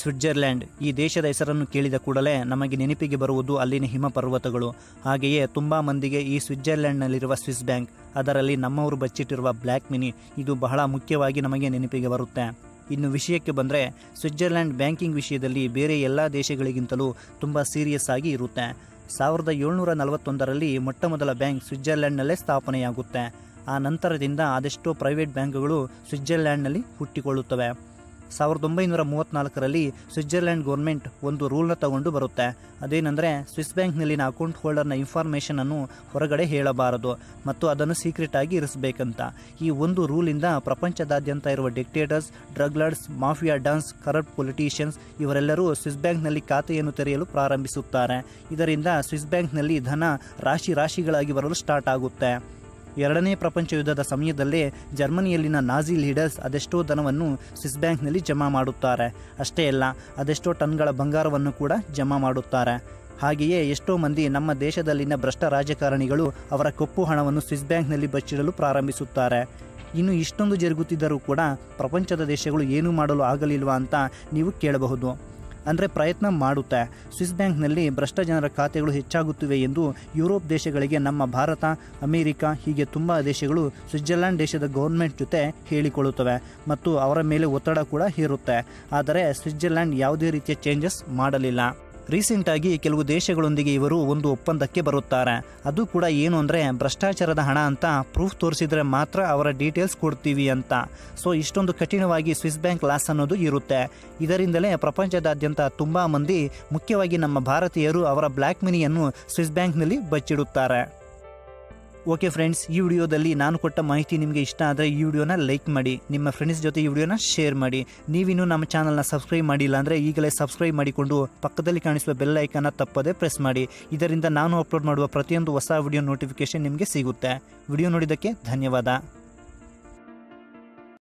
Switzerland ಈ ದೇಶದ ಹೆಸರನ್ನು ಕೇಳಿದ ಕೂಡಲೇ ನಮಗೆ ನೆನಪಿಗೆ ಬರುವುದು ಅಲ್ಲಿನ ಹಿಮ ಪರ್ವತಗಳು ಹಾಗೆಯೇ ತುಂಬ ಮಂದಿಗೆ ಈ ಸ್ವಿಟ್ಜರ್ಲ್ಯಾಂಡ್ನಲ್ಲಿರುವ ಸ್ವಿಸ್ ಬ್ಯಾಂಕ್, ಅದರಲ್ಲಿ ನಮ್ಮವರು ಬಚ್ಚಿಟ್ಟಿರುವ ಬ್ಲ್ಯಾಕ್ ಮಿನಿ, ಇದು ಬಹಳ ಮುಖ್ಯವಾಗಿ ನಮಗೆ ನೆನಪಿಗೆ ಬರುತ್ತೆ. ಇನ್ನು ವಿಷಯಕ್ಕೆ ಬಂದರೆ ಸ್ವಿಟ್ಜರ್ಲ್ಯಾಂಡ್ ಬ್ಯಾಂಕಿಂಗ್ ವಿಷಯದಲ್ಲಿ ಬೇರೆ ಎಲ್ಲ ದೇಶಗಳಿಗಿಂತಲೂ ತುಂಬ ಸೀರಿಯಸ್ ಆಗಿ ಇರುತ್ತೆ. ಸಾವಿರದ ಏಳ್ನೂರ ನಲವತ್ತೊಂದರಲ್ಲಿ ಮೊಟ್ಟ ಮೊದಲ ಬ್ಯಾಂಕ್ ಸ್ವಿಟ್ಜರ್ಲ್ಯಾಂಡ್ನಲ್ಲೇ ಸ್ಥಾಪನೆಯಾಗುತ್ತೆ. ಆ ನಂತರದಿಂದ ಅದೆಷ್ಟೋ ಪ್ರೈವೇಟ್ ಬ್ಯಾಂಕ್ಗಳು ಸ್ವಿಟ್ಜರ್ಲ್ಯಾಂಡ್ನಲ್ಲಿ ಹುಟ್ಟಿಕೊಳ್ಳುತ್ತವೆ. ಸಾವಿರದ ಒಂಬೈನೂರ ಮೂವತ್ತ್ನಾಲ್ಕರಲ್ಲಿ ಸ್ವಿಟ್ಜರ್ಲೆಂಡ್ ಗೌರ್ಮೆಂಟ್ ಒಂದು ರೂಲ್ನ ತಗೊಂಡು ಬರುತ್ತೆ. ಅದೇನೆಂದರೆ, ಸ್ವಿಸ್ ಬ್ಯಾಂಕ್ನಲ್ಲಿನ ಅಕೌಂಟ್ ಹೋಲ್ಡರ್ನ ಇನ್ಫಾರ್ಮೇಷನ್ ಅನ್ನು ಹೊರಗಡೆ ಹೇಳಬಾರದು ಮತ್ತು ಅದನ್ನು ಸೀಕ್ರೆಟ್ ಆಗಿ ಇರಿಸಬೇಕಂತ. ಈ ಒಂದು ರೂಲಿಂದ ಪ್ರಪಂಚದಾದ್ಯಂತ ಇರುವ dictators drug lords mafia dons, corrupt politicians ಇವರೆಲ್ಲರೂ ಸ್ವಿಸ್ ಬ್ಯಾಂಕ್ನಲ್ಲಿ ಖಾತೆಯನ್ನು ತೆರೆಯಲು ಪ್ರಾರಂಭಿಸುತ್ತಾರೆ. ಇದರಿಂದ ಸ್ವಿಸ್ ಬ್ಯಾಂಕ್ನಲ್ಲಿ ಧನ ರಾಶಿ ರಾಶಿಗಳಾಗಿ ಬರಲು ಸ್ಟಾರ್ಟ್ ಆಗುತ್ತೆ. ಎರಡನೇ ಪ್ರಪಂಚ ಯುದ್ಧದ ಸಮಯದಲ್ಲೇ ಜರ್ಮನಿಯಲ್ಲಿನ ನಾಜಿ ಲೀಡರ್ಸ್ ಅದೆಷ್ಟೋ ಧನವನ್ನು ಸ್ವಿಸ್ ಬ್ಯಾಂಕ್ನಲ್ಲಿ ಜಮಾ ಮಾಡುತ್ತಾರೆ. ಅಷ್ಟೇ ಅಲ್ಲ, ಅದೆಷ್ಟೋ ಟನ್ಗಳ ಬಂಗಾರವನ್ನು ಕೂಡ ಜಮಾ ಮಾಡುತ್ತಾರೆ. ಹಾಗೆಯೇ ಎಷ್ಟೋ ಮಂದಿ ನಮ್ಮ ದೇಶದಲ್ಲಿನ ಭ್ರಷ್ಟ ರಾಜಕಾರಣಿಗಳು ಅವರ ಕಪ್ಪು ಹಣವನ್ನು ಸ್ವಿಸ್ ಬ್ಯಾಂಕ್ನಲ್ಲಿ ಬಚ್ಚಿಡಲು ಪ್ರಾರಂಭಿಸುತ್ತಾರೆ. ಇನ್ನು ಇಷ್ಟೊಂದು ಜರುಗುತ್ತಿದ್ದರೂ ಕೂಡ ಪ್ರಪಂಚದ ದೇಶಗಳು ಏನೂ ಮಾಡಲು ಆಗಲಿಲ್ವಾ ಅಂತ ನೀವು ಕೇಳಬಹುದು. ಅಂದರೆ ಪ್ರಯತ್ನ ಮಾಡುತ್ತೆ. ಸ್ವಿಸ್ ಬ್ಯಾಂಕ್ನಲ್ಲಿ ಭ್ರಷ್ಟ ಜನರ ಖಾತೆಗಳು ಹೆಚ್ಚಾಗುತ್ತಿವೆ ಎಂದು ಯುರೋಪ್ ದೇಶಗಳಿಗೆ ನಮ್ಮ ಭಾರತ, ಅಮೆರಿಕ ಹೀಗೆ ತುಂಬ ದೇಶಗಳು ಸ್ವಿಟ್ಜರ್ಲ್ಯಾಂಡ್ ದೇಶದ ಗೌರ್ಮೆಂಟ್ ಜೊತೆ ಹೇಳಿಕೊಳ್ಳುತ್ತವೆ ಮತ್ತು ಅವರ ಮೇಲೆ ಒತ್ತಡ ಕೂಡ ಹೇರುತ್ತೆ. ಆದರೆ ಸ್ವಿಟ್ಜರ್ಲ್ಯಾಂಡ್ ಯಾವುದೇ ರೀತಿಯ ಚೇಂಜಸ್ ಮಾಡಲಿಲ್ಲ. ರೀಸೆಂಟಾಗಿ ಕೆಲವು ದೇಶಗಳೊಂದಿಗೆ ಇವರು ಒಂದು ಒಪ್ಪಂದಕ್ಕೆ ಬರುತ್ತಾರೆ. ಅದು ಕೂಡ ಏನು ಅಂದರೆ ಭ್ರಷ್ಟಾಚಾರದ ಹಣ ಅಂತ ಪ್ರೂಫ್ ತೋರಿಸಿದರೆ ಮಾತ್ರ ಅವರ ಡೀಟೇಲ್ಸ್ ಕೊಡ್ತೀವಿ ಅಂತ. ಸೊ ಇಷ್ಟೊಂದು ಕಠಿಣವಾಗಿ ಸ್ವಿಸ್ ಬ್ಯಾಂಕ್ ಲಾಸ್ ಅನ್ನೋದು ಇರುತ್ತೆ. ಇದರಿಂದಲೇ ಪ್ರಪಂಚದಾದ್ಯಂತ ತುಂಬ ಮಂದಿ ಮುಖ್ಯವಾಗಿ ನಮ್ಮ ಭಾರತೀಯರು ಅವರ ಬ್ಲ್ಯಾಕ್ ಮನಿಯನ್ನು ಸ್ವಿಸ್ ಬ್ಯಾಂಕ್ನಲ್ಲಿ ಬಚ್ಚಿಡುತ್ತಾರೆ. ಓಕೆ ಫ್ರೆಂಡ್ಸ್ ಈ ವಿಡಿಯೋದಲ್ಲಿ ನಾನು ಕೊಟ್ಟ ಮಾಹಿತಿ ನಿಮಗೆ ಇಷ್ಟ ಆದರೆ ಈ ವಿಡಿಯೋನ ಲೈಕ್ ಮಾಡಿ, ನಿಮ್ಮ ಫ್ರೆಂಡ್ಸ್ ಜೊತೆ ಈ ವಿಡಿಯೋನ ಶೇರ್ ಮಾಡಿ. ನೀವಿನ್ನೂ ನಮ್ಮ ಚಾನಲ್ನ ಸಬ್ಸ್ಕ್ರೈಬ್ ಮಾಡಿಲ್ಲ ಅಂದರೆ ಈಗಲೇ ಸಬ್ಸ್ಕ್ರೈಬ್ ಮಾಡಿಕೊಂಡು ಪಕ್ಕದಲ್ಲಿ ಕಾಣಿಸುವ ಬೆಲ್ ಐಕನ್ನ ತಪ್ಪದೇ ಪ್ರೆಸ್ ಮಾಡಿ. ಇದರಿಂದ ನಾನು ಅಪ್ಲೋಡ್ ಮಾಡುವ ಪ್ರತಿಯೊಂದು ಹೊಸ ವಿಡಿಯೋ ನೋಟಿಫಿಕೇಶನ್ ನಿಮಗೆ ಸಿಗುತ್ತೆ. ವಿಡಿಯೋ ನೋಡಿದ್ದಕ್ಕೆ ಧನ್ಯವಾದ.